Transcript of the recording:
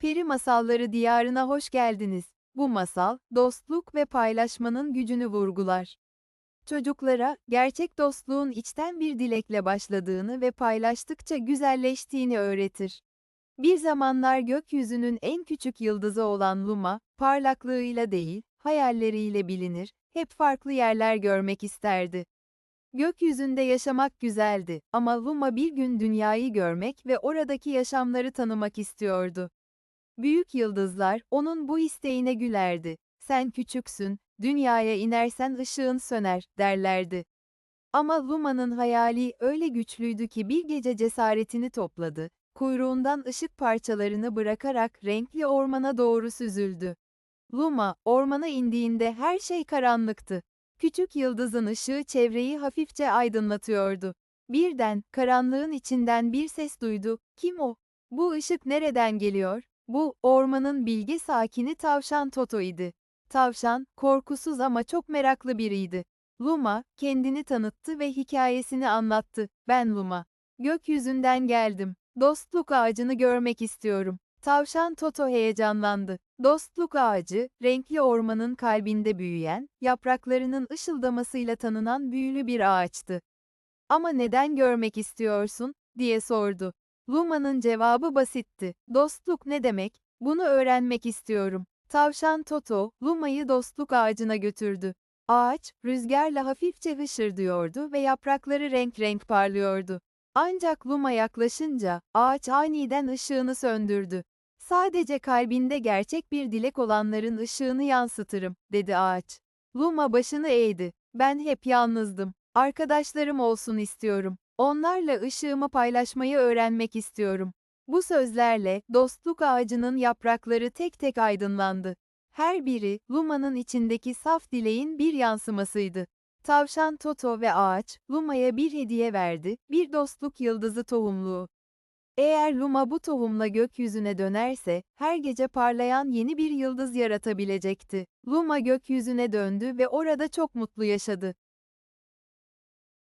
Peri Masalları Diyarına hoş geldiniz. Bu masal, dostluk ve paylaşmanın gücünü vurgular. Çocuklara, gerçek dostluğun içten bir dilekle başladığını ve paylaştıkça güzelleştiğini öğretir. Bir zamanlar gökyüzünün en küçük yıldızı olan Luma, parlaklığıyla değil, hayalleriyle bilinir, hep farklı yerler görmek isterdi. Gökyüzünde yaşamak güzeldi ama Luma bir gün dünyayı görmek ve oradaki yaşamları tanımak istiyordu. Büyük yıldızlar onun bu isteğine gülerdi. Sen küçüksün, dünyaya inersen ışığın söner, derlerdi. Ama Luma'nın hayali öyle güçlüydü ki bir gece cesaretini topladı, kuyruğundan ışık parçalarını bırakarak renkli ormana doğru süzüldü. Luma, ormana indiğinde her şey karanlıktı. Küçük yıldızın ışığı çevreyi hafifçe aydınlatıyordu. Birden, karanlığın içinden bir ses duydu. Kim o? Bu ışık nereden geliyor? Bu, ormanın bilge sakini tavşan Toto idi. Tavşan, korkusuz ama çok meraklı biriydi. Luma, kendini tanıttı ve hikayesini anlattı. Ben Luma. Gökyüzünden geldim. Dostluk ağacını görmek istiyorum. Tavşan Toto heyecanlandı. Dostluk ağacı, renkli ormanın kalbinde büyüyen, yapraklarının ışıldamasıyla tanınan büyülü bir ağaçtı. Ama neden görmek istiyorsun, diye sordu. Luma'nın cevabı basitti. Dostluk ne demek? Bunu öğrenmek istiyorum. Tavşan Toto, Luma'yı dostluk ağacına götürdü. Ağaç, rüzgarla hafifçe hışırdıyordu ve yaprakları renk renk parlıyordu. Ancak Luma yaklaşınca, ağaç aniden ışığını söndürdü. Sadece kalbinde gerçek bir dilek olanların ışığını yansıtırım, dedi ağaç. Luma başını eğdi. Ben hep yalnızdım. Arkadaşlarım olsun istiyorum. Onlarla ışığımı paylaşmayı öğrenmek istiyorum. Bu sözlerle, dostluk ağacının yaprakları tek tek aydınlandı. Her biri, Luma'nın içindeki saf dileğin bir yansımasıydı. Tavşan Toto ve ağaç, Luma'ya bir hediye verdi, bir dostluk yıldızı tohumluğu. Eğer Luma bu tohumla gökyüzüne dönerse, her gece parlayan yeni bir yıldız yaratabilecekti. Luma gökyüzüne döndü ve orada çok mutlu yaşadı.